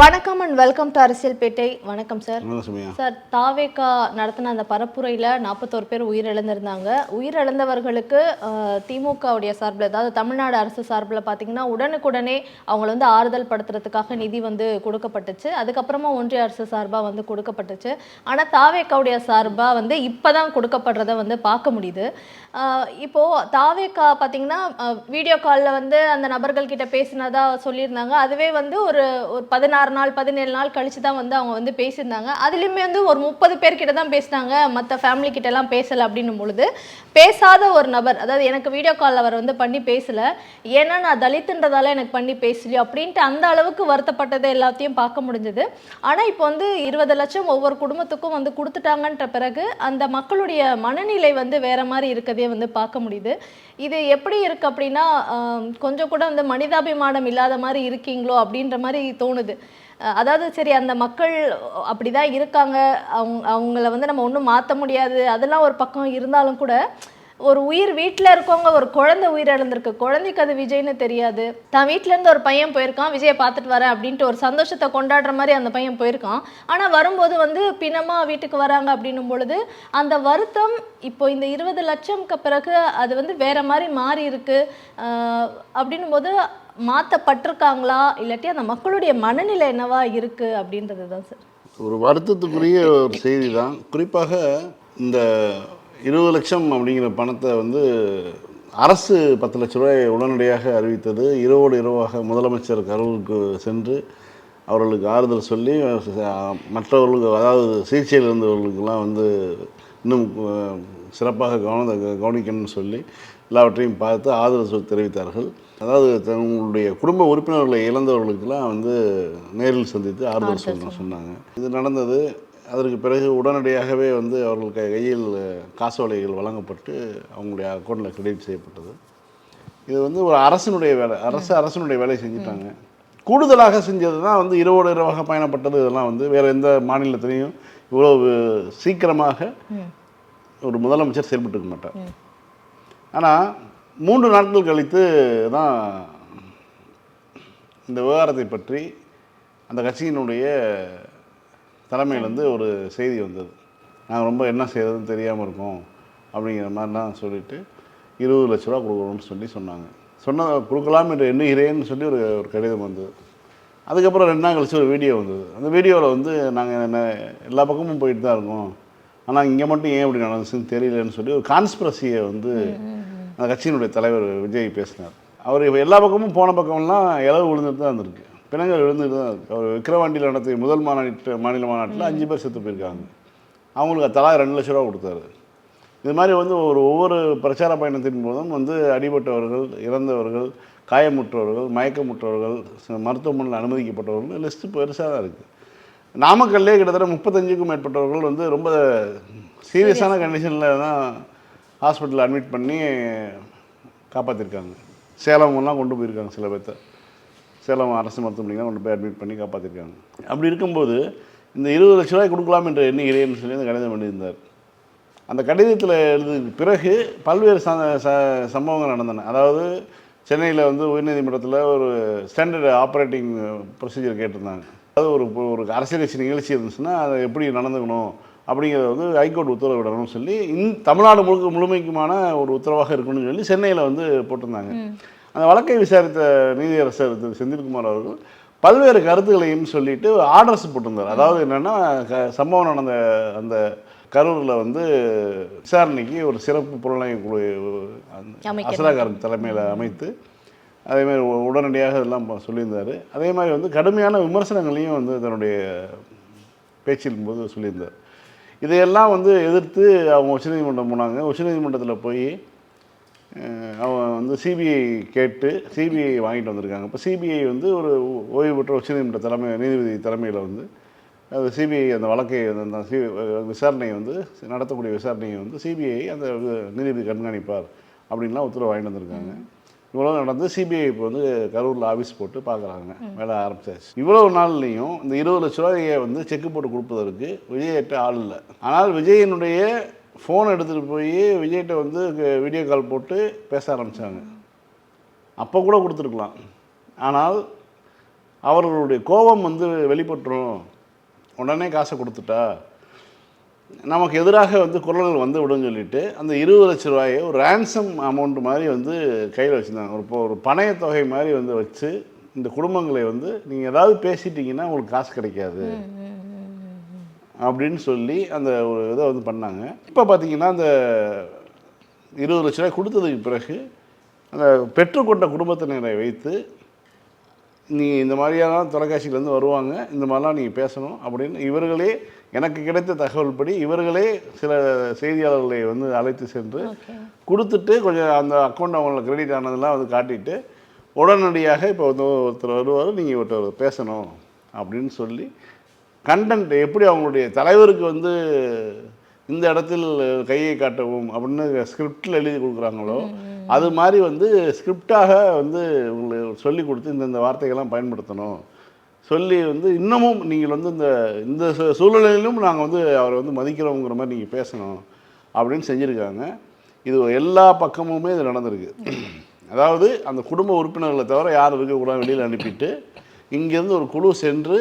வணக்கம் and welcome to அரசியல் பேட்டை வணக்கம் சார் சார் தாவேகா நடத்தின அந்த பரப்புரையில் நாற்பத்தோரு பேர் உயிரிழந்திருந்தாங்க. உயிரிழந்தவர்களுக்கு திமுகவுடைய சார்பில் அதாவது தமிழ்நாடு அரசு சார்பில் பார்த்தீங்கன்னா உடனுக்குடனே அவங்கள வந்து ஆறுதல் படுத்துறதுக்காக நிதி வந்து கொடுக்கப்பட்டுச்சு. அதுக்கப்புறமா ஒன்றிய அரசு சார்பாக வந்து கொடுக்கப்பட்டுச்சு. ஆனால் தாவேக்காவுடைய சார்பாக வந்து இப்போ தான் கொடுக்கப்படுறத வந்து பார்க்க முடியுது. இப்போது தாவேக்கா பார்த்தீங்கன்னா வீடியோ காலில் வந்து அந்த நபர்கள்கிட்ட பேசினதாக பேசினதா சொல்லியிருந்தாங்க. அதுவே வந்து ஒரு ஒரு பதினாறு நாள் பதினேழு நாள் கழித்து தான் வந்து அவங்க வந்து பேசியிருந்தாங்க. அதுலேயுமே வந்து ஒரு முப்பது பேர்கிட்ட தான் பேசினாங்க. மற்ற ஃபேமிலி கிட்டலாம் பேசலை அப்படின்னும் பொழுது பேசாத ஒரு நபர் அதாவது எனக்கு வீடியோ காலில் அவர் வந்து பண்ணி பேசலை. ஏன்னா நான் தலித்துன்றதால எனக்கு பண்ணி பேசலையோ அப்படின்ட்டு அந்த அளவுக்கு வருத்தப்பட்டதை எல்லாத்தையும் பார்க்க முடிஞ்சது. ஆனால் இப்போ வந்து இருபது லட்சம் ஒவ்வொரு குடும்பத்துக்கும் வந்து கொடுத்துட்டாங்கன்ற பிறகு அந்த மக்களுடைய மனநிலை வந்து வேற மாதிரி இருக்குது. வந்து பார்க்க முடியுது. இது எப்படி இருக்கு அப்படின்னா கொஞ்சம் கூட வந்து மனிதாபிமானம் இல்லாத மாதிரி இருக்கீங்களோ அப்படின்ற மாதிரி தோணுது. அதாவது சரி அந்த மக்கள் அப்படிதான் இருக்காங்க. அவங்க அவங்கள வந்து நம்ம ஒன்றும் மாற்ற முடியாது. அதெல்லாம் ஒரு பக்கம் இருந்தாலும் கூட ஒரு உயிர் வீட்டில் இருக்கவங்க ஒரு குழந்தை உயிரிழந்திருக்கு குழந்தைக்கு அது விஜய்னு தெரியாது. தான் வீட்டிலேருந்து ஒரு பையன் போயிருக்கான் விஜயை பார்த்துட்டு வரேன் அப்படின்ட்டு ஒரு சந்தோஷத்தை கொண்டாடுற மாதிரி அந்த பையன் போயிருக்கான். ஆனால் வரும்போது வந்து பிணமாக வீட்டுக்கு வராங்க அப்படின்னும் பொழுது அந்த வருத்தம் இப்போ இந்த இருபது லட்சம்க்கு பிறகு அது வந்து வேற மாதிரி மாறி இருக்கு. அப்படின்னும் போது மாற்றப்பட்டிருக்காங்களா இல்லாட்டி அந்த மக்களுடைய மனநிலை என்னவா இருக்கு அப்படின்றது தான் சார். ஒரு வருத்தத்துக்குரிய ஒரு செய்தி தான் குறிப்பாக இந்த இருபது லட்சம் அப்படிங்கிற பணத்தை வந்து அரசு பத்து லட்ச ரூபாய் உடனடியாக அறிவித்தது. இரவோடு இரவாக முதலமைச்சர் கரூருக்கு சென்று அவர்களுக்கு ஆறுதல் சொல்லி மற்றவர்களுக்கு அதாவது சிகிச்சையில் இருந்தவர்களுக்கெல்லாம் வந்து இன்னும் சிறப்பாக கவன கவனிக்கணும்னு சொல்லி எல்லாவற்றையும் பார்த்து ஆதரவு தெரிவித்தார்கள். அதாவது தங்களுடைய குடும்ப உறுப்பினர்களை இழந்தவர்களுக்கெல்லாம் வந்து நேரில் சந்தித்து ஆறுதல் சொன்னாங்க. இது நடந்தது அதற்கு பிறகு உடனடியாகவே வந்து அவர்களுக்கு கையில் காசோலைகள் வழங்கப்பட்டு அவங்களுடைய அக்கௌண்ட்டில் கிரெடிட் செய்யப்பட்டது. இது வந்து ஒரு அரசினுடைய வேலை அரசு அரசினுடைய வேலையை செஞ்சுட்டாங்க. கூடுதலாக செஞ்சது தான் வந்து இரவோடு இரவாக பயணப்பட்டது. இதெல்லாம் வந்து வேறு எந்த மாநிலத்திலையும் இவ்வளோ சீக்கிரமாக ஒரு முதலமைச்சர் செயல்பட்டு மாட்டார். ஆனால் மூன்று நாட்கள் கழித்து தான் இந்த விவகாரத்தை பற்றி அந்த கட்சியினுடைய தலைமையிலேருந்து ஒரு செய்தி வந்தது. நாங்கள் ரொம்ப என்ன செய்யறதுன்னு தெரியாமல் இருக்கோம் அப்படிங்கிற மாதிரிலாம் சொல்லிட்டு இருபது லட்ச ரூபா கொடுக்கணும்னு சொல்லி சொன்னாங்க. சொன்ன கொடுக்கலாம் என்று எண்ணுகிறேன்னு சொல்லி ஒரு ஒரு கடிதம் வந்தது. அதுக்கப்புறம் ரெண்டு நாள் கழிச்சு ஒரு வீடியோ வந்தது. அந்த வீடியோவில் வந்து நாங்கள் என்ன எல்லா பக்கமும் போயிட்டு தான் இருக்கோம். ஆனால் இங்கே மட்டும் ஏன் இப்படி நடந்துச்சுன்னு தெரியலன்னு சொல்லி ஒரு கான்ஸ்பிரசியை வந்து அந்த கட்சியினுடைய தலைவர் விஜய் பேசினார். அவர் இப்ப எல்லா பக்கமும் போன பக்கம்லாம் இளவு விழுந்துட்டு தான் இருந்திருக்கு. பிணங்கள் விழுந்துட்டு தான் இருக்கு. அவர் விக்கிரவாண்டியில் நடத்திய முதல் மாநாட்டு மாநில மாநாட்டில் அஞ்சு பேர் செத்து போயிருக்காங்க. அவங்களுக்கு தலா ரெண்டு லட்ச ரூபா கொடுத்தாரு. இது மாதிரி வந்து ஒரு ஒவ்வொரு பிரச்சார பயணத்தின் போதும் வந்து அடிபட்டவர்கள் இறந்தவர்கள் காயமுற்றவர்கள் மயக்கமுற்றவர்கள் மருத்துவமனையில் அனுமதிக்கப்பட்டவர்கள் லிஸ்ட்டு பெருசாக தான் இருக்குது நாமக்கல்லே கிட்டத்தட்ட முப்பத்தஞ்சுக்கும் மேற்பட்டவர்கள் வந்து ரொம்ப சீரியஸான கண்டிஷனில் தான் ஹாஸ்பிட்டலில் அட்மிட் பண்ணி காப்பாற்றிருக்காங்க சேலம்லாம் கொண்டு போயிருக்காங்க சில பேர்த்த சேலம் அரசு மருத்துவமனைலாம் கொண்டு போய் அட்மிட் பண்ணி காப்பாற்றிருக்காங்க அப்படி இருக்கும்போது இந்த இருபது லட்ச ரூபாய் கொடுக்கலாம் என்று எண்ணுகிறேன்னு சொல்லி அந்த கடிதம் பண்ணியிருந்தார் அந்த கடிதத்தில் எழுதுக்கு பிறகு பல்வேறு ச ச- சம்பவங்கள் நடந்தன. அதாவது சென்னையில் வந்து உயர்நீதிமன்றத்தில் ஒரு ஸ்டாண்டர்ட் ஆப்ரேட்டிங் ப்ரொசீஜர் கேட்டிருந்தாங்க. அதாவது ஒரு ஒரு அரசியல் கட்சி நிகழ்ச்சி இருந்துச்சுன்னா அதை எப்படி நடந்துக்கணும் அப்படிங்கிறத வந்து ஹைகோர்ட் உத்தரவிடணும்னு சொல்லி இந் தமிழ்நாடு முழுக்க முழுமைக்குமான ஒரு உத்தரவாக இருக்கணும்னு சொல்லி சென்னையில் வந்து போட்டிருந்தாங்க. அந்த வழக்கை விசாரித்த நீதியரசர் திரு செந்தில்குமார் அவர்கள் பல்வேறு கருத்துக்களையும் சொல்லிட்டு ஆர்டர்ஸ் போட்டிருந்தார். அதாவது என்னென்னா சம்பவம் நடந்த அந்த கரூரில் வந்து விசாரணைக்கு ஒரு சிறப்பு புலனாய்வு குழு. அசலாகாரன் தலைமையில் அமைத்து அதே மாதிரி உ- உடனடியாக இதெல்லாம் சொல்லியிருந்தார். அதே மாதிரி வந்து கடுமையான விமர்சனங்களையும் வந்து தன்னுடைய பேச்சின் போது சொல்லியிருந்தார். இதையெல்லாம் வந்து எதிர்த்து அவங்க உச்சநீதிமன்றம் போனாங்க. உச்சநீதிமன்றத்தில் போய் அவன் வந்து சிபிஐ கேட்டு சிபிஐ வாங்கிட்டு வந்திருக்காங்க. இப்போ சிபிஐ வந்து ஒரு ஓய்வு பெற்ற உச்சநீதிமன்ற தலைமை நீதிபதி தலைமையில் வந்து அது சிபிஐ அந்த வழக்கை அந்த- அந்த சி விசாரணையை வந்து நடத்தக்கூடிய விசாரணையை வந்து சிபிஐ அந்த நீதிபதி கண்காணிப்பார் அப்படின்லாம் உத்தரவு வாங்கிட்டு வந்திருக்காங்க. இவ்வளோ நடந்து சிபிஐ இப்போ வந்து கரூரில் ஆஃபீஸ் போட்டு பார்க்குறாங்க வேலை ஆரம்பிச்சாச்சு. இவ்வளவு நாள்லையும் இந்த இருபது லட்ச ரூபாயை வந்து செக்கு போட்டு கொடுப்பதற்கு விஜய்கிட்ட ஆள் இல்லை. ஆனால் விஜயனுடைய ஃபோன் எடுத்துகிட்டு போய் விஜய்கிட்ட வந்து வீடியோ கால் போட்டு பேச ஆரம்பித்தாங்க அப்போ கூட கொடுத்துருக்கலாம். ஆனால் அவர்களுடைய கோபம் வந்து வெளிப்பட்டுரும். உடனே காசை கொடுத்துட்டா? நமக்கு எதிராக வந்து குரல்கள் வந்து விடுன்னு சொல்லிட்டு அந்த இருபது லட்ச ரூபாயை ஒரு ரேன்சம் அமௌண்ட் மாதிரி வந்து கையில் வச்சுருந்தாங்க. ஒரு இப்போ ஒரு பணைய தொகை மாதிரி வந்து வச்சு இந்த குடும்பங்களை வந்து நீங்கள் ஏதாவது பேசிட்டீங்கன்னா உங்களுக்கு காசு கிடைக்காது. அப்படின்னு சொல்லி அந்த ஒரு இதை வந்து பண்ணாங்க. இப்போ பார்த்தீங்கன்னா அந்த இருபது லட்ச ரூபாய் கொடுத்ததுக்கு பிறகு அந்த பெற்றுக்கொண்ட குடும்பத்தினரை வைத்து நீ இந்த மாதிரியான தொலைக்காட்சியிலேருந்து வருவாங்க இந்த மாதிரிலாம் நீங்கள் பேசணும் அப்படின்னு இவர்களே எனக்கு கிடைத்த தகவல் படி இவர்களே சில செய்தியாளர்களை வந்து அழைத்து சென்று கொடுத்துட்டு கொஞ்சம் அந்த அக்கௌண்ட் அவங்களுக்கு கிரெடிட் ஆனதெல்லாம் வந்து காட்டிட்டு உடனடியாக இப்போ வந்து ஒருத்தர் வருவார் நீங்கள் ஒருத்தர் பேசணும் அப்படின்னு சொல்லி கண்டென்ட் எப்படி அவங்களுடைய தலைவருக்கு வந்து இந்த இடத்தில் கையை காட்டவும் அப்படின்னு ஸ்கிரிப்டில் எழுதி கொடுக்குறாங்களோ அது மாதிரி வந்து ஸ்கிரிப்டாக வந்து உங்களுக்கு சொல்லி கொடுத்து இந்தந்த வார்த்தைகள்லாம் பயன்படுத்தணும். சொல்லி வந்து இன்னமும் நீங்கள் வந்து இந்த இந்த சூழ்நிலையிலும் நாங்கள் வந்து அவரை வந்து மதிக்கிறோங்கிற மாதிரி நீங்கள் பேசணும் அப்படின்னு செஞ்சுருக்காங்க. இது எல்லா பக்கமுமே இது நடந்திருக்கு. அதாவது அந்த குடும்ப உறுப்பினர்களை தவிர யாரும் இருக்கக்கூடாது வெளியில் அனுப்பிட்டு இங்கேருந்து ஒரு குழு சென்று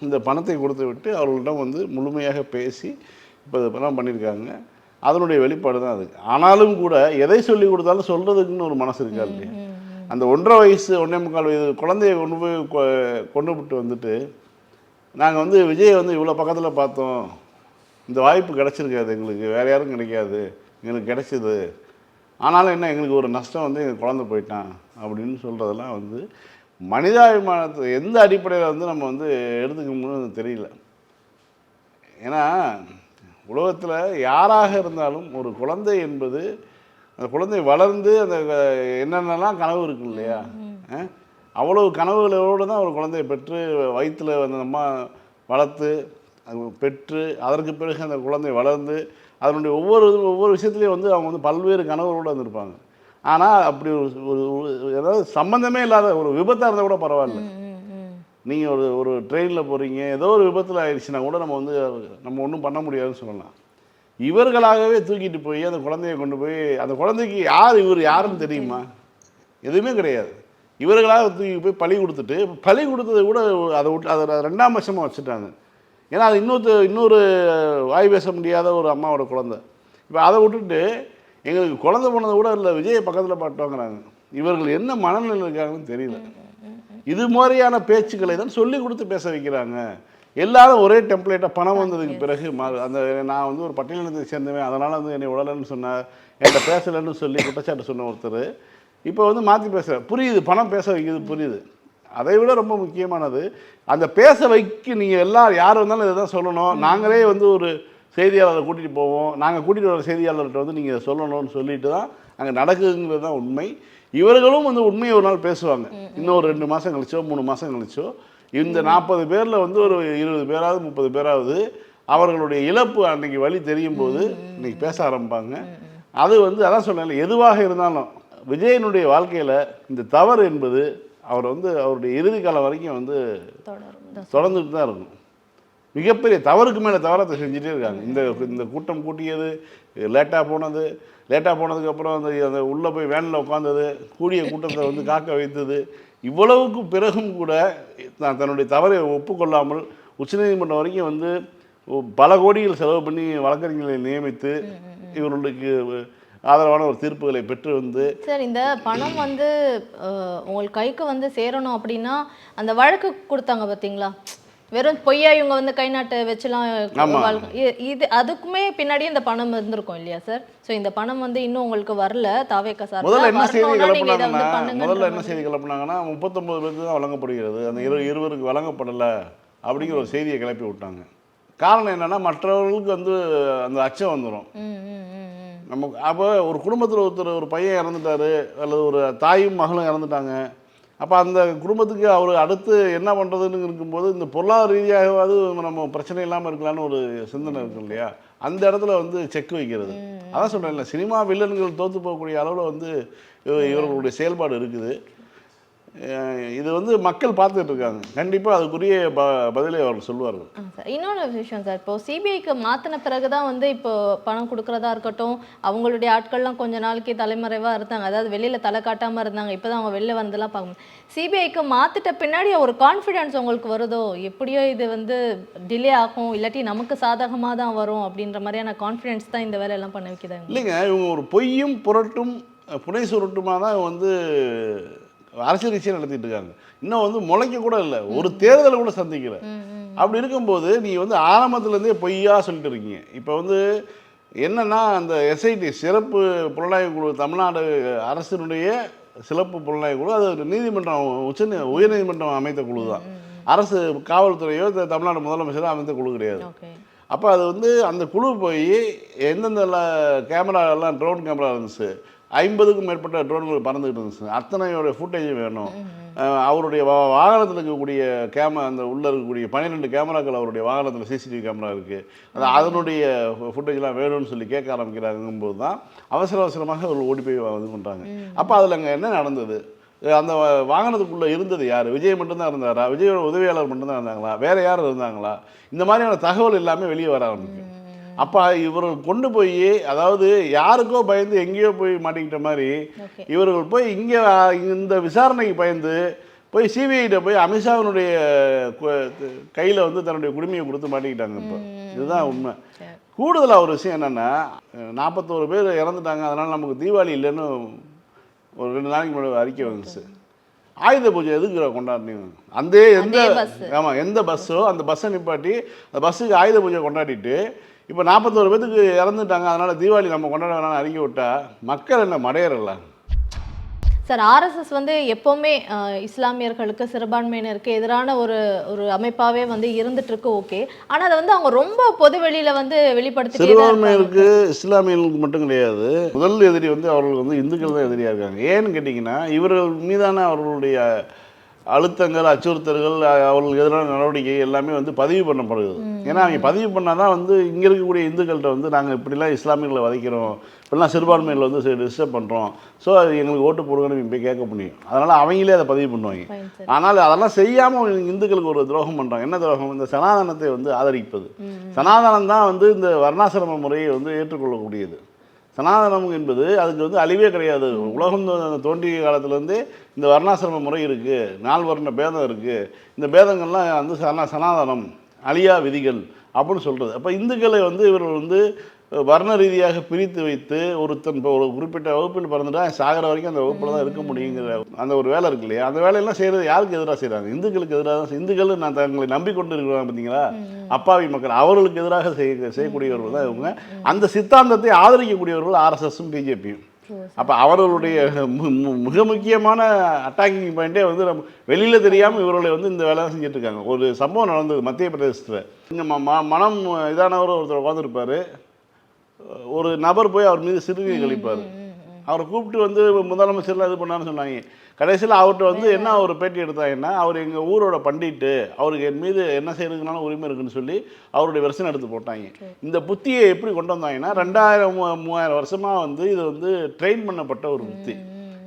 இந்த பணத்தை கொடுத்து விட்டு அவர்களிடம் வந்து முழுமையாக பேசி இப்போ இதெல்லாம் பண்ணியிருக்காங்க அதனுடைய வெளிப்பாடு தான் அது. ஆனாலும் கூட எதை சொல்லி கொடுத்தாலும் சொல்கிறதுக்குன்னு ஒரு மனசு இருக்கா இல்லையா? அந்த ஒன்றரை வயசு ஒன்றே முக்கால் வயது குழந்தைய கொண்டு போய் கொ- கொண்டு விட்டு வந்துட்டு நாங்கள் வந்து விஜயை வந்து இவ்வளோ பக்கத்தில் பார்த்தோம். இந்த வாய்ப்பு கிடச்சிருக்காது எங்களுக்கு. வேறு யாரும் கிடைக்காது. எங்களுக்கு கிடைச்சிது. ஆனாலும் என்ன எங்களுக்கு ஒரு நஷ்டம் வந்து எங்கள் குழந்தை போயிட்டான் அப்படின்னு சொல்கிறதெல்லாம் வந்து மனிதாபிமானத்தை எந்த அடிப்படையில் வந்து நம்ம வந்து எடுத்துக்கணும்னு தெரியல. ஏன்னா உலகத்தில் யாராக இருந்தாலும் ஒரு குழந்தை என்பது அந்த குழந்தை வளர்ந்து அந்த என்னென்னலாம் கனவு இருக்கு இல்லையா? அவ்வளவு கனவுகளோடு தான் ஒரு குழந்தையை பெற்று வயிற்றில் வந்து நம்ம வளர்த்து அது பெற்று அதற்கு பிறகு அந்த குழந்தை வளர்ந்து அதனுடைய ஒவ்வொரு ஒவ்வொரு விஷயத்துலையும் வந்து அவங்க வந்து பல்வேறு கனவுகளோடு வந்திருப்பாங்க. ஆனால் அப்படி ஒரு ஏதாவது சம்மந்தமே இல்லாத ஒரு விபத்தாக இருந்தால் கூட பரவாயில்ல. நீங்கள் ஒரு ஒரு ட்ரெயினில் போகிறீங்க ஏதோ ஒரு விபத்தில் ஆயிடுச்சுன்னா கூட நம்ம வந்து நம்ம ஒன்றும் பண்ண முடியாதுன்னு சொல்லலாம். இவர்களாகவே தூக்கிட்டு போய் அந்த குழந்தைய கொண்டு போய் அந்த குழந்தைக்கு யார் இவர் யாருன்னு தெரியுமா? எதுவுமே கிடையாது. இவர்களாக தூக்கி போய் பழி கொடுத்துட்டு பழி கொடுத்ததை கூட அதை விட்டு அதை ரெண்டாம் பட்சமாக வச்சுட்டாங்க. ஏன்னா அது இன்னொரு இன்னொரு வாய் பேச முடியாத ஒரு அம்மாவோட குழந்தை. இப்போ அதை விட்டுட்டு எங்களுக்கு குழந்தை போனதை கூட இல்லை விஜயை பக்கத்தில் பாட்டுவாங்கிறாங்க இவர்கள் என்ன மனநிலையில் இருக்காங்கன்னு தெரியல. இது மாதிரியான பேச்சுக்களை தான் சொல்லி கொடுத்து பேச வைக்கிறாங்க. எல்லாரும் ஒரே டெம்ப்ளேட்டாக பணம் வந்ததுக்கு பிறகு அந்த நான் வந்து ஒரு பட்டியலினத்தை சேர்ந்தவன் அதனால் வந்து என்னை உடலன்னு சொன்னார். என்கிட்ட பேசலைன்னு சொல்லி குற்றச்சாட்டு சொன்ன ஒருத்தர். இப்போ வந்து மாற்றி பேசுகிறார் புரியுது பணம் பேச வைக்கிறது புரியுது. அதை விட ரொம்ப முக்கியமானது அந்த பேச வைக்க நீங்கள் எல்லாம் யார் வந்தாலும் இதை தான் சொல்லணும். நாங்களே வந்து ஒரு செய்தியாளரை கூட்டிகிட்டு போவோம். நாங்கள் கூட்டிகிட்டு வர செய்தியாளர்கிட்ட வந்து நீங்கள் சொல்லணும்னு சொல்லிட்டு தான் அங்கே நடக்குதுங்கிறது தான் உண்மை. இவர்களும் வந்து உண்மையை ஒரு நாள் பேசுவாங்க. இன்னும் ஒரு ரெண்டு மாதம் கழிச்சோ மூணு மாதம் கழிச்சோ இந்த நாற்பது பேரில் வந்து ஒரு இருபது பேராவது முப்பது பேராவது அவர்களுடைய இழப்பு அன்னைக்கு வழி தெரியும் போது இன்னைக்கு பேச ஆரம்பிப்பாங்க. அது வந்து அதான் சொன்னேன்ல எதுவாக இருந்தாலும் விஜயனுடைய வாழ்க்கையில் இந்த தவறு என்பது அவர் வந்து அவருடைய இறுதி காலம் வரைக்கும் வந்து தொடர்ந்துட்டு தான் இருக்கும். மிகப்பெரிய தவறுக்கு மேலே தவறத்தை செஞ்சுட்டே இருக்காங்க. இந்த இந்த கூட்டம் கூட்டியது லேட்டாக போனது லேட்டாக போனதுக்கப்புறம் அந்த அந்த உள்ளே போய் வேனில் உட்காந்தது கூடிய கூட்டத்தை வந்து காக்க வைத்தது இவ்வளவுக்கு பிறகும் கூட தான் தன்னுடைய தவறை ஒப்புக்கொள்ளாமல் உச்சநீதிமன்றம் வரைக்கும் வந்து பல கோடிகள் செலவு பண்ணி வழக்கறிஞர்களை நியமித்து இவர்களுக்கு ஆதரவான ஒரு தீர்ப்புகளை பெற்று வந்து சார் இந்த பணம் வந்து அஹ், உங்களுக்கு கைக்கு வந்து சேரணும் அப்படின்னா அந்த வழக்கு கொடுத்தாங்க பார்த்தீங்களா? வெறும் பொய்யா இவங்க வந்து கை நாட்டை வச்சுலாம் இது அதுக்குமே பின்னாடியே இந்த பணம் இருந்திருக்கும் இல்லையா சார் ஸோ இந்த பணம் வந்து இன்னும் உங்களுக்கு வரல தாவேக்கா சார் முதல்ல என்ன செய்தி கிளப்புனாங்கன்னா முதல்ல என்ன. செய்தி கிளப்புனாங்கன்னா முப்பத்தொன்பது பேருக்கு தான் வழங்கப்படுகிறது. அந்த இரு இருவருக்கு வழங்கப்படலை அப்படிங்கிற ஒரு செய்தியை கிளப்பி விட்டாங்க. காரணம் என்னன்னா மற்றவர்களுக்கு வந்து அந்த அச்சம் வந்துடும். நமக்கு அப்போ ஒரு குடும்பத்தில் ஒருத்தர் ஒரு பையன் இறந்துட்டாரு அல்லது ஒரு தாயும் மகளும் இறந்துட்டாங்க அப்போ அந்த குடும்பத்துக்கு அவர் அடுத்து என்ன பண்ணுறதுன்னு இருக்கும்போது இந்த பொருளாதார ரீதியாகவாது நம்ம பிரச்சனை இல்லாமல் இருக்கலாம்னு ஒரு சிந்தனை இருக்கும் இல்லையா? அந்த இடத்துல வந்து செக் வைக்கிறது. அதான் சொல்கிறேன்ல சினிமா வில்லன்கள் தோற்று போகக்கூடிய அளவில் வந்து இவ- இவர்களுடைய செயல்பாடு இருக்குது. இது வந்து மக்கள் பார்த்துட்டு இருக்காங்க. கண்டிப்பாக அதுக்குரிய ப பதிலை ஆ சார் இன்னொரு விஷயம் சார். இப்போ சிபிஐக்கு மாற்றின பிறகு தான் வந்து இப்போ பணம் கொடுக்குறதா இருக்கட்டும் அவங்களுடைய ஆட்கள்லாம் கொஞ்ச நாளைக்கு தலைமறைவாக இருந்தாங்க. அதாவது வெளியில் தலை காட்டாமல் இருந்தாங்க. இப்போ தான் அவங்க வெளில வந்தெல்லாம் பார்க்கணும் சிபிஐக்கு மாற்றிட்ட பின்னாடி ஒரு கான்ஃபிடென்ஸ் உங்களுக்கு வருதோ? எப்படியோ இது வந்து டிலே ஆகும். இல்லாட்டி நமக்கு சாதகமாக தான் வரும் அப்படின்ற மாதிரியான கான்ஃபிடென்ஸ் தான் இந்த வேலையெல்லாம் பண்ண வைக்கிறாங்க இல்லைங்க இவங்க ஒரு பொய்யும் புரட்டும் புனை சுருட்டுமா தான் வந்து அரசியல் கட்சியை நடத்திட்டு இருக்காங்க இன்னும் வந்து முளைக்க கூட இல்லை. ஒரு தேர்தலை கூட சந்திக்கல. அப்படி இருக்கும்போது நீ வந்து ஆரம்பத்துலேருந்தே பொய்யா சொல்லிட்டு இருக்கீங்க. இப்போ வந்து என்னன்னா அந்த எஸ்ஐடி சிறப்பு புலனாய்வு குழு தமிழ்நாடு அரசினுடைய சிறப்பு புலனாய்வு குழு அது நீதிமன்றம் உச்ச உயர்நீதிமன்றம் அமைத்த குழு தான். அரசு காவல்துறையோ தமிழ்நாடு முதலமைச்சரோ அமைத்த குழு கிடையாது. அப்போ அது வந்து அந்த குழு போய் எந்தெந்த கேமரா எல்லாம் ட்ரோன் கேமரா இருந்துச்சு. ஐம்பதுக்கும் மேற்பட்ட ட்ரோன்கள் பறந்துக்கிட்டு இருந்துச்சு. அத்தனையோட ஃபுட்டேஜும் வேணும். அவருடைய வாகனத்தில் இருக்கக்கூடிய கேமரா அந்த உள்ளே இருக்கக்கூடிய பன்னிரெண்டு கேமராக்கள் அவருடைய வாகனத்தில் சிசிடிவி கேமரா இருக்குது அது அதனுடைய ஃபுட்டேஜ்லாம் வேணும்னு சொல்லி கேட்க ஆரம்பிக்கிறாங்கும்போது தான் அவசர அவசரமாக அவர்கள் ஓடி போய் இது பண்ணுறாங்க அப்போ அதில் அங்கே என்ன நடந்தது? அந்த வாகனத்துக்குள்ளே இருந்தது யார்? விஜய் மட்டும்தான் இருந்தாரா? விஜயோட உதவியாளர் மட்டும்தான் இருந்தாங்களா? வேற யார் இருந்தாங்களா? இந்த மாதிரியான தகவல் எல்லாமே வெளியே வர ஆரம்பிக்கும் அப்போ இவர்கள் கொண்டு போய் அதாவது யாருக்கோ பயந்து எங்கேயோ போய் மாட்டிக்கிட்ட மாதிரி இவர்கள் போய் இங்கே இந்த விசாரணைக்கு பயந்து போய் சிபிஐட்ட போய் அமித்ஷாவினுடைய கையில் வந்து தன்னுடைய குடுமையை கொடுத்து மாட்டிக்கிட்டாங்க இப்போ. இதுதான் உண்மை. கூடுதலாக ஒரு விஷயம் என்னென்னா நாற்பத்தோரு பேர் இறந்துட்டாங்க அதனால் நமக்கு தீபாவளி இல்லைன்னு ஒரு ரெண்டு நாளைக்கு முன்னாடி அறிக்கை வந்துச்சு. ஆயுத பூஜை எதுக்கு கொண்டாடினீங்க? அந்த எந்த. ஆமாம் எந்த பஸ்ஸோ அந்த பஸ்ஸை நிப்பாட்டி அந்த பஸ்ஸுக்கு ஆயுத பூஜை கொண்டாடிட்டு இப்போ நாற்பத்தோரு பேத்துக்கு இறந்துட்டாங்க அதனால் தீபாவளி நம்ம கொண்டாட வேணாம்னு அறிக்கை விட்டா மக்கள் என்ன மடையறல சார் ஆர்எஸ்எஸ் வந்து எப்போவுமே இஸ்லாமியர்களுக்கு சிறுபான்மையினருக்கு எதிரான ஒரு ஒரு அமைப்பாகவே வந்து இருந்துட்டு இருக்கு ஓகே. ஆனால் அதை வந்து அவங்க ரொம்ப பொது வெளியில வந்து இருக்காங்க. சிறுபான்மையினருக்கு இஸ்லாமியர்களுக்கு மட்டும் கிடையாது. முதல் எதிரி வந்து அவர்களுக்கு வந்து இந்துக்கள் தான் எதிரியாக இருக்காங்க. ஏன்னு கேட்டிங்கன்னா இவர்கள் மீதான அவர்களுடைய அழுத்தங்கள் அச்சுறுத்தல்கள் அவர்களுக்கு எதிரான நடவடிக்கை எல்லாமே வந்து பதிவு பண்ணப்படுது ஏன்னா அவங்க பதிவு பண்ணால் தான் வந்து இங்கே இருக்கக்கூடிய இந்துக்கள்கிட்ட வந்து நாங்கள் இப்படிலாம் இஸ்லாமியர்களை வதைக்கிறோம் இப்படிலாம் சிறுபான்மைகளை வந்து டிஸ்டர்ப் பண்ணுறோம் ஸோ அது எங்களுக்கு ஓட்டு போடுங்கன்னு போய் கேட்க முடியும். அதனால் அவங்களே அதை பதிவு பண்ணுவாங்க. ஆனால் அதெல்லாம் செய்யாமல் இந்துக்களுக்கு ஒரு துரோகம் பண்ணுறாங்க என்ன துரோகம்? இந்த சனாதனத்தை வந்து ஆதரிப்பது. சனாதனம் தான் வந்து இந்த வர்ணாசிரம முறையை வந்து ஏற்றுக்கொள்ளக்கூடியது. சனாதனம் என்பது அதுக்கு வந்து அழிவே கிடையாது. உலகம் தோ- தோன்றிய காலத்துலேருந்து இந்த வர்ணாசிரம முறை இருக்குது நால் வர்ண பேதம் இருக்குது இந்த பேதங்கள்லாம் வந்து சனா சனாதனம் அழியா விதிகள் அப்படின்னு சொல்கிறது அப்போ இந்துக்களை வந்து இவர்கள் வந்து வர்ண ரீதியாக பிரித்து வைத்து ஒருத்தன் இப்போ ஒரு குறிப்பிட்ட வகுப்பில் பிறந்துட்டா சாகிற வரைக்கும் அந்த வகுப்பில் தான் இருக்க முடியுங்கிற அந்த ஒரு வேலை இருக்கு இல்லையா? அந்த வேலையெல்லாம் செய்கிறது யாருக்கு எதிராக செய்கிறாங்க இந்துக்களுக்கு எதிராக தான் இந்துக்கள் நான் தங்களை நம்பிக்கொண்டு இருக்கிறாங்க பார்த்தீங்களா? அப்பாவி மக்கள் அவர்களுக்கு எதிராக செய்ய செய்யக்கூடியவர்கள் தான் இவங்க. அந்த சித்தாந்தத்தை ஆதரிக்கக்கூடியவர்கள் ஆர்எஸ்எஸும் பிஜேபியும் அப்போ அவர்களுடைய மிக முக்கியமான அட்டாக்கிங் பாயிண்டே வந்து நம்ம வெளியில் தெரியாமல் இவர்களை வந்து இந்த வேலை செஞ்சுட்டு இருக்காங்க. ஒரு சம்பவம் நடந்தது மத்திய பிரதேசத்தில். இங்கே ம- மனம் இதானவர் ஒருத்தர் உட்காந்துருப்பார் ஒரு நபர் போய் அவர் மீது சிறுநீர் கழிப்பார். அவரை கூப்பிட்டு வந்து முதலமைச்சர்லாம் இது பண்ணான்னு சொன்னாங்க. கடைசியில் அவர்கிட்ட வந்து என்ன ஒரு பேட்டி எடுத்தாங்கன்னா அவர் எங்கள் ஊரோட பண்டிட்டு அவருக்கு என் மீது என்ன செய்யறதுக்குனாலும் உரிமை இருக்குன்னு சொல்லி அவருடைய வெர்ஷன் எடுத்து போட்டாங்க. இந்த புத்தியை எப்படி கொண்டு வந்தாங்கன்னா ரெண்டாயிரம் மூவாயிரம் வருஷமாக வந்து இது வந்து ட்ரெயின் பண்ணப்பட்ட ஒரு புத்தி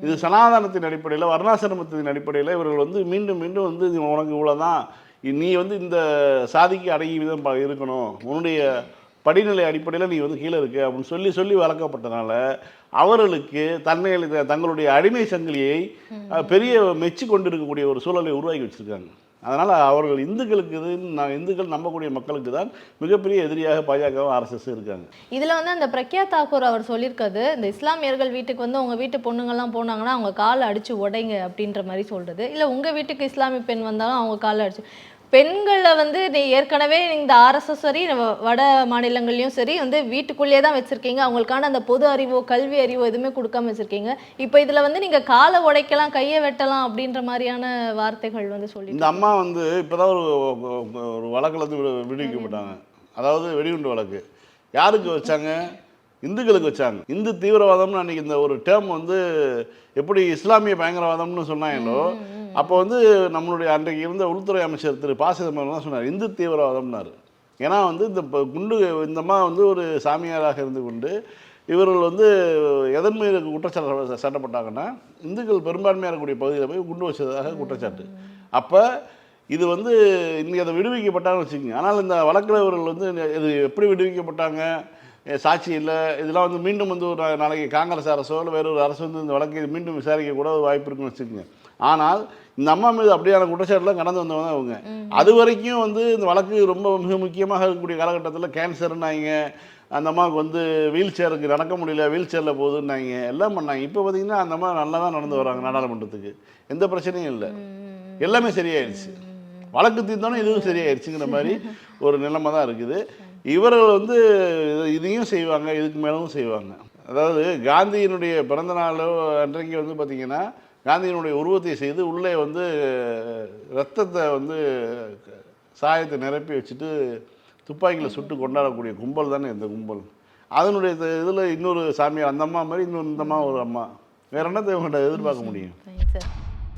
இது சனாதனத்தின் அடிப்படையில் வர்ணாசிரமத்தின் அடிப்படையில் இவர்கள் வந்து மீண்டும் மீண்டும் வந்து உனக்கு இவ்வளோதான் நீ வந்து இந்த சாதிக்கு அடங்கி விதம் இருக்கணும். உன்னுடைய படிநிலை அடிப்படையில் நீ வந்து கீழே இருக்க அப்படின்னு சொல்லி சொல்லி வளர்க்கப்பட்டனால அவர்களுக்கு தன்னை தங்களுடைய அடிமை சங்கிலியை பெரிய மெச்சு கொண்டிருக்கக்கூடிய ஒரு சூழலை உருவாக்கி வச்சிருக்காங்க. அதனால் அவர்கள் இந்துக்களுக்கு இது நான் இந்துக்கள் நம்பக்கூடிய மக்களுக்கு தான் மிகப்பெரிய எதிரியாக பாஜகவும் ஆர்எஸ்எஸ் இருக்காங்க. இதுல வந்து அந்த பிரக்யா தாக்கூர் அவர் சொல்லியிருக்காது இந்த இஸ்லாமியர்கள் வீட்டுக்கு வந்து உங்க வீட்டு பொண்ணுங்கெல்லாம் போனாங்கன்னா அவங்க காலை அடிச்சு உடைங்க அப்படின்ற மாதிரி சொல்றது. இல்ல உங்க வீட்டுக்கு இஸ்லாமிய பெண் வந்தாலும் அவங்க காலை அடிச்சு பெண்களை வந்து நீ ஏற்கனவே இந்த ஆர்எஸ்எஸ் சரி வட மாநிலங்கள்லயும் சரி வந்து வீட்டுக்குள்ளேயே தான் வச்சிருக்கீங்க. அவங்களுக்கான அந்த பொது அறிவோ கல்வி அறிவோ எதுவுமே கொடுக்காம வச்சிருக்கீங்க. இப்போ இதுல வந்து நீங்க காலை உடைக்கலாம் கையை வெட்டலாம் அப்படின்ற மாதிரியான வார்த்தைகள் வந்து சொல்லி இந்த அம்மா வந்து இப்போதான் ஒரு ஒரு வழக்கில் வந்து விடு- விடுவிக்கப்பட்டாங்க அதாவது வெடிகுண்டு வழக்கு. யாருக்கு வச்சாங்க? இந்துக்களுக்கு வச்சாங்க. இந்து தீவிரவாதம்னு அன்றைக்கி இந்த ஒரு டேர்ம் வந்து எப்படி இஸ்லாமிய பயங்கரவாதம்னு சொன்னாங்களோ அப்போ வந்து நம்மளுடைய அன்றைக்கு இருந்த உள்துறை அமைச்சர் திரு பா சிதம்பரம் தான் சொன்னார் இந்து தீவிரவாதம்னார். ஏன்னா வந்து இந்த குண்டு இந்த வந்து ஒரு சாமியாராக இருந்து கொண்டு இவர்கள் வந்து எதன் மீது குற்றச்சாட்டு சாட்டப்பட்டாங்கன்னா இந்துக்கள் பெரும்பான்மையாக இருக்கக்கூடிய பகுதியில் போய் குண்டு வச்சதாக குற்றச்சாட்டு. அப்போ இது வந்து இன்றைக்கி அதை விடுவிக்கப்பட்டாங்கன்னு வச்சுக்கோங்க. ஆனால் இந்த வழக்கில் இவர்கள் வந்து இது எப்படி விடுவிக்கப்பட்டாங்க? சாட்சி இல்லை. இதெல்லாம் வந்து மீண்டும் வந்து ஒரு நாளைக்கு காங்கிரஸ் அரசோ இல்லை வேற ஒரு அரசு வந்து இந்த வழக்கை மீண்டும் விசாரிக்க கூட ஒரு வாய்ப்பு இருக்குன்னு வச்சுக்கோங்க. ஆனால் இந்த அம்மா மீது அப்படியான குற்றச்சாட்டுலாம் கடந்து வந்தவங்க தான் அவங்க அது வரைக்கும் வந்து இந்த வழக்கு ரொம்ப மிக முக்கியமாக இருக்கக்கூடிய காலகட்டத்தில் கேன்சர்னாங்க அந்த அம்மாவுக்கு வந்து வீல் சேருக்கு நடக்க முடியல வீல் சேரில் போகுதுன்னாங்க எல்லாம் பண்ணாங்க. இப்போ பார்த்தீங்கன்னா அந்த அம்மா நல்லா தான் நடந்து வராங்க நாடாளுமன்றத்துக்கு. எந்த பிரச்சனையும் இல்லை. எல்லாமே சரியாயிடுச்சு வழக்கு தீர்த்தோன்னே இதுவும் சரியாயிடுச்சுங்கிற மாதிரி ஒரு நிலைமை தான் இருக்குது. இவர்கள் வந்து இதையும் செய்வாங்க இதுக்கு மேலும் செய்வாங்க. அதாவது காந்தியினுடைய பிறந்த நாளோ அன்றைக்கு வந்து பார்த்திங்கன்னா காந்தியினுடைய உருவத்தை செய்து உள்ளே வந்து ரத்தத்தை வந்து சாயத்தை நிரப்பி வச்சுட்டு துப்பாக்கியில் சுட்டு கொண்டாடக்கூடிய கும்பல் தானே இந்த கும்பல். அதனுடைய இதில் இன்னொரு சாமியார் அந்த அம்மா மாதிரி இன்னொரு இந்த அம்மா ஒரு அம்மா. வேற என்னத்தை இவங்கள்ட்ட எதிர்பார்க்க முடியும்.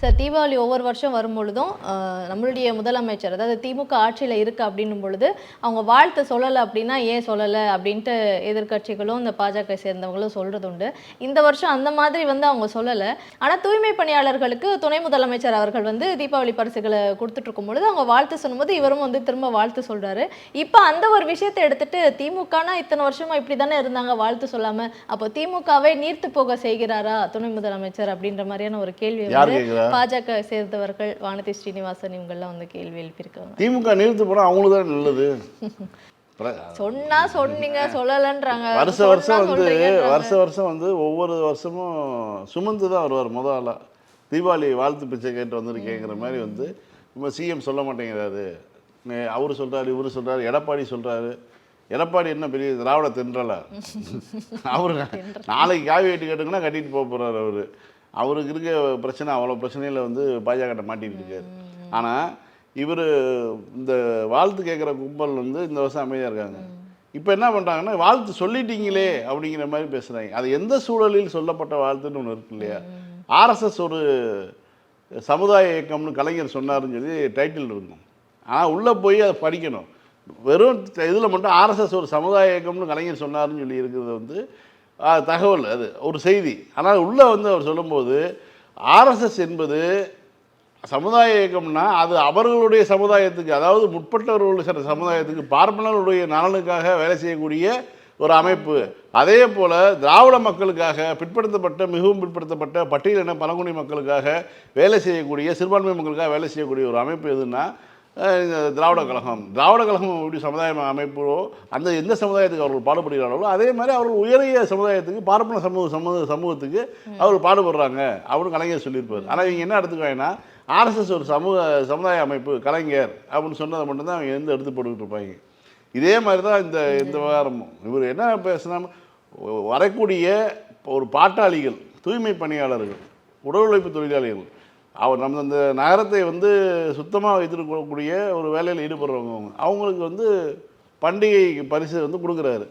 சார் தீபாவளி ஒவ்வொரு வருஷம் வரும் பொழுதும் ஆஹ், நம்மளுடைய முதலமைச்சர் அதாவது திமுக ஆட்சியில் இருக்கு அப்படின்னும் பொழுது அவங்க வாழ்த்து சொல்லலை அப்படின்னா ஏன் சொல்லலை அப்படின்ட்டு எதிர்க்கட்சிகளும் இந்த பாஜக சேர்ந்தவங்களும் சொல்றது உண்டு இந்த வருஷம் அந்த மாதிரி வந்து அவங்க சொல்லலை. ஆனால் தூய்மை பணியாளர்களுக்கு துணை முதலமைச்சர் அவர்கள் வந்து தீபாவளி பரிசுகளை கொடுத்துட்டு இருக்கும் பொழுது அவங்க வாழ்த்து சொல்லும்போது இவரும் வந்து திரும்ப வாழ்த்து சொல்றாரு. இப்போ அந்த ஒரு விஷயத்தை எடுத்துட்டு திமுகனா இத்தனை வருஷமா இப்படி தானே இருந்தாங்க வாழ்த்து சொல்லாம அப்போ திமுகவை நீர்த்து போக செய்கிறாரா துணை முதலமைச்சர் அப்படின்ற மாதிரியான ஒரு கேள்வி பாஜக சேர்ந்தவர்கள் வானதி ஸ்ரீனிவாசன் இவங்கெல்லாம் வந்து கேள்வி எழுப்பியிருக்காங்க. திமுக நிறுத்து போனால் அவங்களுக்கு தான் நல்லது? சொன்னா சொன்னீங்க சொல்லலன்றாங்க. வருஷ வருஷம் வந்து. வருஷ வருஷம் வந்து ஒவ்வொரு வருஷமும் சுமந்து தான் வருவார் முத ஆளா தீபாவளி வாழ்த்து பிச்சை கேட்டு வந்துருக்கேங்கிற மாதிரி வந்து இப்போ சிஎம் சொல்ல மாட்டேங்கிறாரு. அவர் சொல்றாரு இவர் சொல்றாரு எடப்பாடி சொல்றாரு. எடப்பாடி என்ன பெரிய திராவிட தென்றல? அவர் நாளைக்கு காவி வெட்டி கட்டுங்கன்னா கட்டிட்டு போக போறாரு அவரு. அவருக்கு இருக்க பிரச்சனை அவ்வளோ பிரச்சனையில் வந்து பாஜக மாட்டிட்டு இருக்காரு. ஆனால் இவர் இந்த வாழ்த்து கேட்குற கும்பல் வந்து இந்த வருஷம் அமைதியாக இருக்காங்க. இப்போ என்ன பண்ணுறாங்கன்னா வாழ்த்து சொல்லிட்டீங்களே அப்படிங்கிற மாதிரி பேசுகிறாங்க அது எந்த சூழலில் சொல்லப்பட்ட வாழ்த்துன்னு ஒன்று இருக்கு இல்லையா? ஆர்எஸ்எஸ் ஒரு சமுதாய இயக்கம்னு கலைஞர் சொன்னாருன்னு சொல்லி டைட்டில் இருக்கும். ஆனால் உள்ளே போய் அதை படிக்கணும். வெறும் இதில் மட்டும் ஆர்எஸ்எஸ் ஒரு சமுதாய இயக்கம்னு கலைஞர் சொன்னாருன்னு சொல்லி இருக்கிறது வந்து தகவல் அது ஒரு செய்தி. ஆனால் உள்ளே வந்து அவர் சொல்லும்போது ஆர்எஸ்எஸ் என்பது சமுதாய இயக்கம்னா அது அவர்களுடைய சமுதாயத்துக்கு அதாவது முற்பட்டவர்களுடைய சில சமுதாயத்துக்கு பார்ப்பனர்களுடைய நலனுக்காக வேலை செய்யக்கூடிய ஒரு அமைப்பு. அதே போல் திராவிட மக்களுக்காக பிற்படுத்தப்பட்ட மிகவும் பிற்படுத்தப்பட்ட பட்டியலின பழங்குடி மக்களுக்காக வேலை செய்யக்கூடிய சிறுபான்மை மக்களுக்காக வேலை செய்யக்கூடிய ஒரு அமைப்பு எதுன்னா திராவிட கழகம். திராவிட கழகம் எப்படி சமுதாய அமைப்போ அந்த எந்த சமுதாயத்துக்கு அவர்கள் பாடுபடுகிறார்களோ அதே மாதிரி அவர்கள் உயரிய சமுதாயத்துக்கு பார்ப்பன சமூக சமூக சமூகத்துக்கு அவர்கள் பாடுபடுறாங்க. அப்படின்னு கலைஞர் சொல்லியிருப்பார். ஆனால் இவங்க என்ன எடுத்துக்குவாங்கன்னா ஆர்எஸ்எஸ் ஒரு சமூக சமுதாய அமைப்பு கலைஞர் அப்படின்னு சொன்னதை மட்டும்தான் அவங்க எந்த எடுத்து போட்டுக்கிட்டு இருப்பாங்க. இதே மாதிரி தான் இந்த இந்த விவகாரமும். இவர் என்ன பேசினா வரக்கூடிய ஒரு பாட்டாளிகள் தூய்மை பணியாளர்கள் உடல் உழைப்பு தொழிலாளிகள் அவர் நம்ம இந்த நகரத்தை வந்து சுத்தமாக வைத்திருக்கக்கூடிய ஒரு வேலையில் ஈடுபடுறவங்க அவங்க. அவங்களுக்கு வந்து பண்டிகை பரிசு வந்து கொடுக்குறாரு.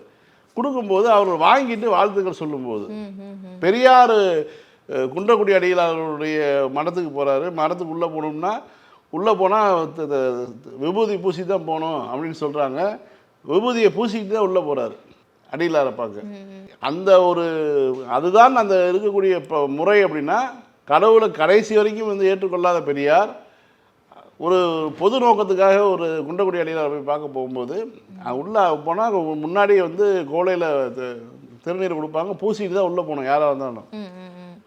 கொடுக்கும்போது அவர்கள் வாங்கிட்டு வாழ்த்துக்கள் சொல்லும்போது. பெரியார் குன்றக்குடி அடிகளாருடைய மடத்துக்கு போகிறாரு மடத்துக்கு உள்ளே போகணும்னா உள்ளே போனால் விபூதி பூசி தான் போகணும் அப்படின்னு சொல்கிறாங்க விபூதியை பூசிக்கிட்டு தான் உள்ளே போகிறாரு அடிகளாரை பார்க்க. அந்த ஒரு அதுதான் அந்த இருக்கக்கூடிய இப்போ முறை அப்படின்னா கடவுளை கடைசி வரைக்கும் வந்து ஏற்றுக்கொள்ளாத பெரியார். ஒரு பொது நோக்கத்துக்காக ஒரு குண்டக்குடி அடிகளார் போய் பார்க்க போகும்போது உள்ள போனால் முன்னாடி வந்து கோலையில் திருநீர் கொடுப்பாங்க. பூசிட்டு தான் உள்ளே போகணும் யாராக இருந்தாலும்.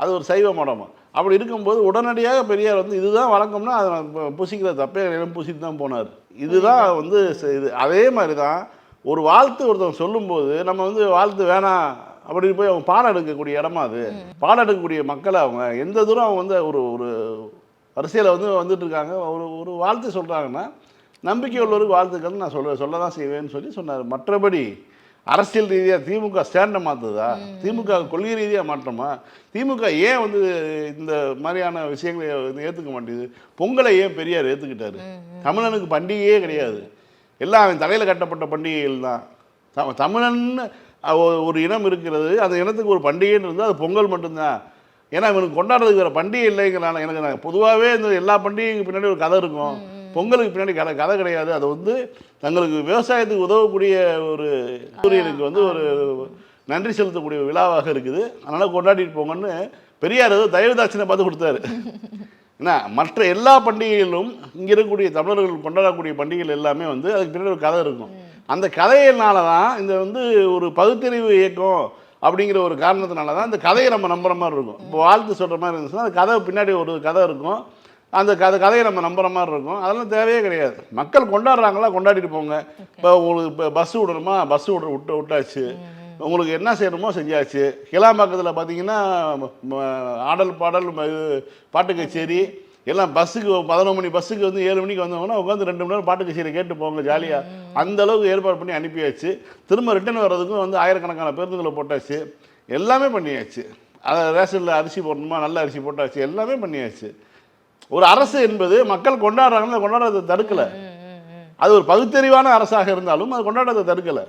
அது ஒரு சைவ மடமா. அப்படி இருக்கும்போது உடனடியாக பெரியார் வந்து இதுதான் வழக்கம்னா அதை பூசிக்கிற தப்பே கிடையாது பூசிட்டு தான் போனார். இதுதான் வந்து இது அதே மாதிரி தான் ஒரு வாழ்த்து ஒருத்தவங்க சொல்லும்போது நம்ம வந்து வாழ்த்து வேணாம் அப்படி போய் அவங்க பாடம் எடுக்கக்கூடிய இடமா அது. பாடம் எடுக்கக்கூடிய மக்களை அவங்க எந்த தூரம் அவங்க வந்து ஒரு ஒரு வரிசையில் வந்து வந்துட்டு இருக்காங்க ஒரு ஒரு வாழ்த்து சொல்கிறாங்கன்னா நம்பிக்கை உள்ளவருக்கு வாழ்த்துக்கள் நான் சொல்ல சொல்ல தான் செய்வேன்னு சொல்லி சொன்னார். மற்றபடி அரசியல் ரீதியாக திமுக ஸ்டாண்டை மாற்றுதா திமுக கொள்கை ரீதியாக மாற்றமா? திமுக ஏன் வந்து இந்த மாதிரியான விஷயங்களை ஏற்றுக்க மாட்டேங்குது? பொங்கலை ஏன் பெரியார் ஏற்றுக்கிட்டாரு தமிழனுக்கு பண்டிகையே கிடையாது. எல்லாம் அவன் தலையில் கட்டப்பட்ட பண்டிகைகள் தான். தமிழன்னு ஒரு இனம் இருக்கிறது அந்த இனத்துக்கு ஒரு பண்டிகைன்னு இருந்தால் அது பொங்கல் மட்டும்தான். ஏன்னா இவனுக்கு கொண்டாடுறதுக்கு வேறு பண்டிகை இல்லைங்கிறனால எனக்கு நான் பொதுவாகவே இந்த எல்லா பண்டிகைக்கு பின்னாடி ஒரு கதை இருக்கும். பொங்கலுக்கு பின்னாடி கதை கதை கிடையாது. அது வந்து தங்களுக்கு விவசாயத்துக்கு உதவக்கூடிய ஒரு சூரியனுக்கு வந்து ஒரு நன்றி செலுத்தக்கூடிய விழாவாக இருக்குது. அதனால் கொண்டாடிட்டு போங்கன்னு பெரியார் ஏதோ தயவு தாட்சினை பார்த்து கொடுத்தாரு. என்ன மற்ற எல்லா பண்டிகைகளும் இங்கே இருக்கக்கூடிய தமிழர்கள் கொண்டாடக்கூடிய பண்டிகைகள் எல்லாமே வந்து அதுக்கு பின்னாடி ஒரு கதை இருக்கும். அந்த கதையினால தான் இந்த வந்து ஒரு பகுத்தறிவு இயக்கம் அப்படிங்கிற ஒரு காரணத்தினால தான் இந்த கதையை நம்ம நம்புற மாதிரி இருக்கும். இப்போ வாழ்த்து சொல்கிற மாதிரி இருந்துச்சுன்னா அந்த கதை பின்னாடி ஒரு கதை இருக்கும். அந்த கதை கதையை நம்ம நம்புற மாதிரி இருக்கும். அதெல்லாம் தேவையே கிடையாது. மக்கள் கொண்டாடுறாங்களா கொண்டாடிட்டு போங்க. இப்போ உங்களுக்கு இப்போ பஸ் விடணுமா? பஸ் விட விட்டு விட்டாச்சு. உங்களுக்கு என்ன செய்யணுமோ செஞ்சாச்சு. கிளாம்பாக்கத்தில் பார்த்தீங்கன்னா ஆடல் பாடல் பாட்டு கச்சேரி எல்லாம் பஸ்ஸுக்கு பதினொரு மணி பஸ்ஸுக்கு வந்து ஏழு மணிக்கு வந்தவங்கன்னா உட்காந்து ரெண்டு மணி நேரம் பாட்டு கச்சேரி கேட்டு போங்க ஜாலியாக அந்த அளவுக்கு ஏற்பாடு பண்ணி அனுப்பியாச்சு. திரும்ப ரிட்டர்ன் வர்றதுக்கும் வந்து ஆயிரக்கணக்கான பேருந்துகளை போட்டாச்சு. எல்லாமே பண்ணியாச்சு. அதை ரேஷனில் அரிசி போடணுமா நல்ல அரிசி போட்டாச்சு எல்லாமே பண்ணியாச்சு. ஒரு அரசு என்பது மக்கள் கொண்டாடுறாங்கன்னா கொண்டாடுறதை தடுக்கலை. அது ஒரு பகுத்தறிவான அரசாக இருந்தாலும் அது கொண்டாடுறதை தடுக்கலை.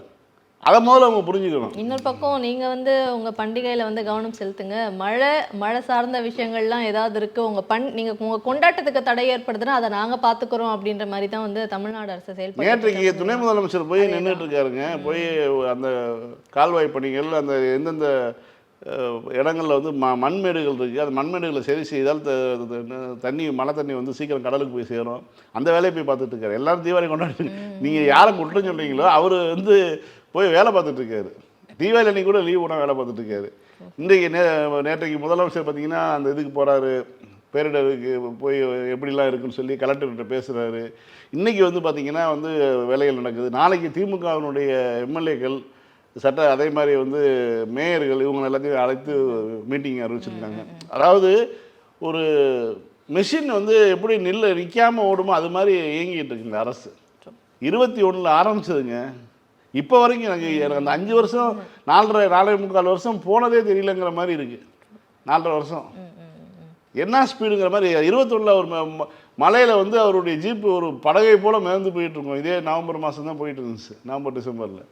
அதை முதல்ல அவங்க புரிஞ்சுக்கணும். இன்னொரு பக்கம் நீங்க வந்து உங்க பண்டிகையில வந்து கவனம் செலுத்துங்க. மழை மழை சார்ந்த விஷயங்கள்லாம் ஏதாவது இருக்கு உங்க பண் நீங்க உங்க கொண்டாட்டத்துக்கு தடை ஏற்படுதுன்னா அதை நாங்க பாத்துக்கிறோம் அப்படின்ற மாதிரி தான் வந்து தமிழ்நாடு அரசு செயல்பட்டு நேற்றைக்கு துணை முதலமைச்சர் போய் நின்றுட்டு இருக்காருங்க. போய் அந்த கால்வாய் பணிகள் அந்த எந்தெந்த இடங்கள்ல வந்து ம மண்மேடுகள் இருக்குது அந்த மண்மேடுகளை சரி செய்தால் தண்ணி மழை தண்ணி வந்து சீக்கிரம் கடலுக்கு போய் சேரும். அந்த வேலையை போய் பார்த்துட்டு இருக்காரு. எல்லாரும் தீபாவளி கொண்டாடி நீங்கள் யாரை குற்றம் சொல்றீங்களோ அவர் வந்து போய் வேலை பார்த்துட்டு இருக்காரு. தீபாவளி அன்னைக்கு கூட லீவ் விட வேலை பார்த்துட்டு இருக்காரு. இன்றைக்கு நே நேற்றைக்கு முதலமைச்சர் பார்த்தீங்கன்னா அந்த இதுக்கு போகிறாரு பேரிடருக்கு போய் எப்படிலாம் இருக்குன்னு சொல்லி கலெக்டர்கிட்ட பேசுகிறாரு இன்றைக்கி வந்து பார்த்திங்கன்னா வந்து வேலைகள் நடக்குது. நாளைக்கு திமுகவினுடைய எம்எல்ஏக்கள் சட்ட அதே மாதிரி வந்து மேயர்கள் இவங்க எல்லாத்தையும் அழைத்து மீட்டிங் அறிவிச்சிருக்காங்க. அதாவது ஒரு மெஷின் வந்து எப்படி நில்ல நிற்காமல் ஓடுமோ அது மாதிரி இயங்கிட்டு இருக்கு இந்த அரசு. இருபத்தி ஒன்றில் ஆரம்பிச்சதுங்க. இப்போ வரைக்கும் எனக்கு எனக்கு அந்த அஞ்சு வருஷம் நாலரை நாலரை முக்கால் வருஷம் போனதே தெரியலங்கிற மாதிரி இருக்குது நாலரை வருஷம். என்ன ஸ்பீடுங்கிற மாதிரி இருபத்தொன்னில் ஒரு ம- மலையில் வந்து அவருடைய ஜீப்பு ஒரு படகை போல் மிதந்து போயிட்டு இருக்கோம். இதே நவம்பர் மாதம் தான் போயிட்டு இருந்துச்சு நவம்பர் டிசம்பரில்.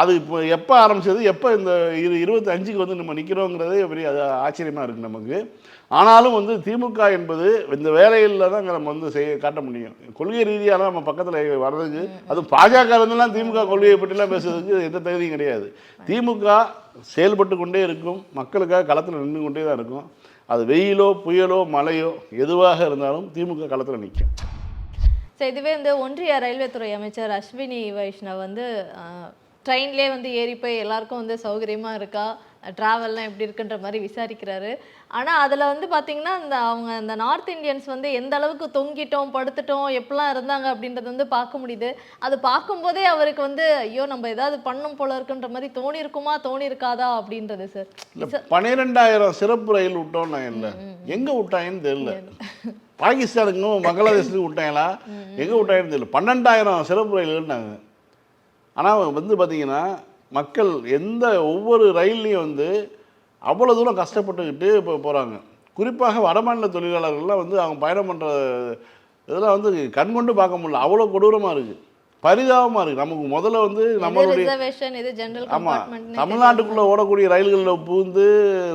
அது இப்போ எப்போ ஆரம்பிச்சது? எப்போ இந்த இரு இருபத்தஞ்சுக்கு வந்து நம்ம நிற்கிறோங்கிறதே பெரிய அது ஆச்சரியமாக இருக்குது நமக்கு. ஆனாலும் வந்து திமுக என்பது இந்த வேலையில் தான் நம்ம வந்து செய்ய காட்ட முடியும். கொள்கை ரீதியாக நம்ம பக்கத்தில் வர்றதுக்கு அதுவும் பாஜக இருந்தெல்லாம் திமுக கொள்கையை பற்றிலாம் பேசுறதுக்கு எந்த தகுதியும் கிடையாது. திமுக செயல்பட்டு கொண்டே இருக்கும். மக்களுக்காக களத்தில் நின்று கொண்டே தான் இருக்கும். அது வெயிலோ புயலோ மழையோ எதுவாக இருந்தாலும் திமுக களத்தில் நிற்கும் ஸோ இதுவே இந்த ஒன்றிய ரயில்வே துறை அமைச்சர் அஸ்வினி வைஷ்ணவ் வந்து ட்ரெயின்லேயே வந்து ஏறி போய் எல்லாருக்கும் வந்து சௌகரியமா இருக்கா? ட்ராவல்லாம் எப்படி இருக்குன்ற மாதிரி விசாரிக்கிறாரு. ஆனால் அதில் வந்து பார்த்தீங்கன்னா இந்த அவங்க இந்த நார்த் இந்தியன்ஸ் வந்து எந்த அளவுக்கு தொங்கிட்டோம் படுத்துட்டோம் எப்படிலாம் இருந்தாங்க அப்படின்றது வந்து பார்க்க முடியுது. அது பார்க்கும்போதே அவருக்கு வந்து ஐயோ நம்ம ஏதாவது பண்ணும் போல இருக்குன்ற மாதிரி தோணி இருக்குமா தோணி இருக்காதா அப்படின்றது சார் இல்லை பன்னிரெண்டாயிரம் சிறப்பு ரயில் விட்டோம்னா இல்லை எங்கே விட்டாங்கன்னு தெரியல. பாகிஸ்தானுக்கும் பங்களாதேஷுக்கும் விட்டாங்களா? எங்கே விட்டாங்கன்னு தெரியல. பன்னெண்டாயிரம் சிறப்பு ரயில்கள்னாங்க. ஆனால் வந்து பார்த்தீங்கன்னா மக்கள் எந்த ஒவ்வொரு ரயில்லையும் வந்து அவ்வளோ தூரம் கஷ்டப்பட்டுக்கிட்டு இப்போ போகிறாங்க குறிப்பாக வடமாநில தொழிலாளர்கள்லாம் வந்து அவங்க பயணம் பண்ணுற இதெல்லாம் வந்து கண்கொண்டு பார்க்க முடியல. அவ்வளோ கொடூரமாக இருக்குது பரிதாபமாக இருக்குது நமக்கு முதல்ல வந்து நம்மளுடைய ஆமாம் தமிழ்நாட்டுக்குள்ளே ஓடக்கூடிய ரயில்களில் பூந்து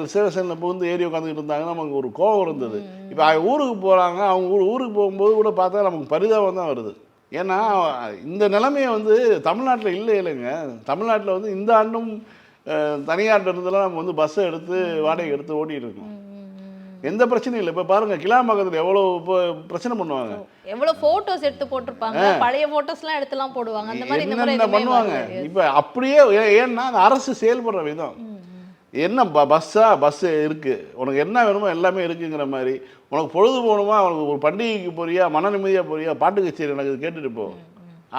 ரிசர்வேஷனில் பூந்து ஏறி உட்காந்துக்கிட்டு இருந்தாங்க. நமக்கு ஒரு கோபம் இருந்தது. இப்போ அவங்க ஊருக்கு போகிறாங்க அவங்க ஊர் ஊருக்கு போகும்போது கூட பார்த்தா நமக்கு பரிதாபம் தான் வருது. ஏன்னா இந்த நிலைமையை வந்து தமிழ்நாட்டில் இல்லை இல்லைங்க. தமிழ்நாட்டில் வந்து இந்த ஆண்டும் தனியார்ட்ட இருந்தெல்லாம் நம்ம வந்து பஸ்ஸை எடுத்து வாடகை எடுத்து ஓட்டிகிட்டு இருக்கோம். எந்த பிரச்சனையும் இல்லை. இப்போ பாருங்கள் கிளாம்பாக்கத்தில் எவ்வளோ இப்போ பிரச்சனை பண்ணுவாங்க. எவ்வளவு போட்டோஸ் எடுத்து போட்டிருப்பாங்க. பழைய போட்டோஸ்லாம் எடுத்துலாம் போடுவாங்க. அந்த மாதிரி இந்த பண்ணுவாங்க. இப்போ அப்படியே ஏன்னா அந்த அரசு செயல்படுற விதம். என்ன ப பஸ்ஸா பஸ்ஸு இருக்குது உனக்கு என்ன வேணுமோ எல்லாமே இருக்குங்கிற மாதிரி. உனக்கு பொழுது போகணுமா உனக்கு ஒரு பண்டிகைக்கு போறியா? மன நிம்மதியாக போறியா? பாட்டு கச்சேரி எனக்கு கேட்டுட்டு போ.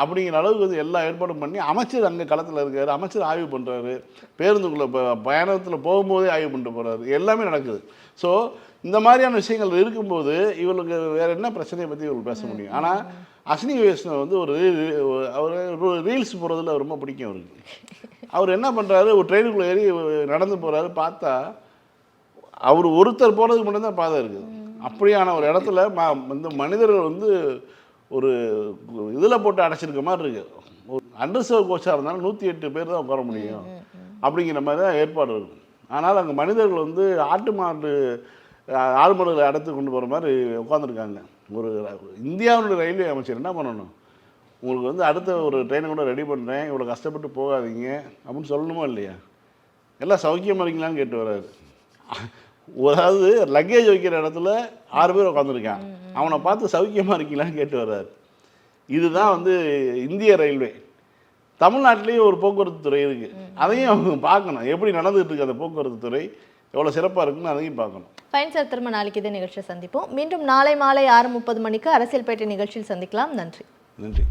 அப்படிங்கிற அளவுக்கு வந்து எல்லா ஏற்பாடும் பண்ணி அமைச்சர் அங்கே களத்தில் இருக்காரு அமைச்சர் ஆய்வு பண்ணுறாரு பேருந்துக்குள்ளே பயணத்தில் போகும்போதே ஆய்வு பண்ணிட்டு போகிறாரு எல்லாமே நடக்குது. ஸோ இந்த மாதிரியான விஷயங்கள் இருக்கும்போது இவங்களுக்கு வேறு என்ன பிரச்சனையை பற்றி இவங்க பேச முடியும்? ஆனால் அஸ்வினி வைஷ்ணவ் வந்து ஒரு அவர் ரீல்ஸ் போகிறதுல ரொம்ப பிடிக்கும் அவருக்கு. அவர் என்ன பண்ணுறாரு ஒரு ட்ரெயினுக்குள்ளே ஏறி நடந்து போகிறாரு பார்த்தா அவர் ஒருத்தர் போகிறதுக்கு மட்டும்தான் பாதை இருக்குது. அப்படியான ஒரு இடத்துல ம இந்த மனிதர்கள் வந்து ஒரு இதில் போட்டு அடைச்சிருக்க மாதிரி இருக்கு. ஒரு அண்டர்சர்வ் கோச்சாக இருந்தாலும் நூற்றி எட்டு பேர் தான் உட்கார முடியும். அப்படிங்கிற மாதிரி தான் ஏற்பாடு இருக்கும் ஆனால் அங்கே மனிதர்கள் வந்து ஆட்டு மாட்டு ஆடு மாடுகளை அடைத்து கொண்டு போகிற மாதிரி உட்காந்துருக்காங்க ஒரு இந்தியாவுடைய ரயில்வே அமைச்சர் என்ன பண்ணணும்? உங்களுக்கு வந்து அடுத்த ஒரு ட்ரெயினை கூட ரெடி பண்ணுறேன் இவ்வளோ கஷ்டப்பட்டு போகாதீங்க அப்படின்னு சொல்லணுமா இல்லையா? எல்லாம் சௌக்கியமாக இருக்கீங்களான்னு கேட்டு வர்றாரு. அதாவது லக்கேஜ் வைக்கிற இடத்துல ஆறு பேர் உட்காந்துருக்கான் அவனை பார்த்து சௌக்கியமாக இருக்கீங்களான்னு கேட்டு வர்றாரு. இதுதான் வந்து இந்திய ரயில்வே. தமிழ்நாட்டிலேயும் ஒரு போக்குவரத்து துறை இருக்குது அதையும் அவங்க பார்க்கணும். எப்படி நடந்துகிட்டு இருக்கு அந்த போக்குவரத்து துறை? எவ்வளோ சிறப்பாக இருக்குன்னு அதையும் பார்க்கணும். ஃபைன் சார் திரும்ப நாளைக்கு இதே நிகழ்ச்சியை சந்திப்போம். மீண்டும் நாளை மாலை ஆறு முப்பது மணிக்கு அரசியல் பேட்டை நிகழ்ச்சியில் சந்திக்கலாம். நன்றி. நன்றி.